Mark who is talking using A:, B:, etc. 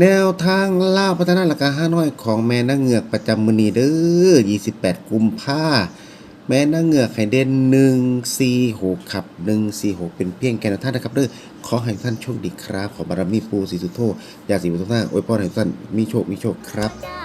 A: แนวทางล่าพัฒนาราคาห้าน้อยของแม่นางเงือกประจำมือนีเด้อ28 กุมภาแม่นางเงือกไข่เด่น146ครับ146 เป็นเพียงแค่แนวทางนะครับเด้อขอให้ท่านโชคดีครับ ขอบารมีปู่ศรีสุโธอยากสีบุตรท่าอวยพรให้ท่านมีโชค มีโชคครับ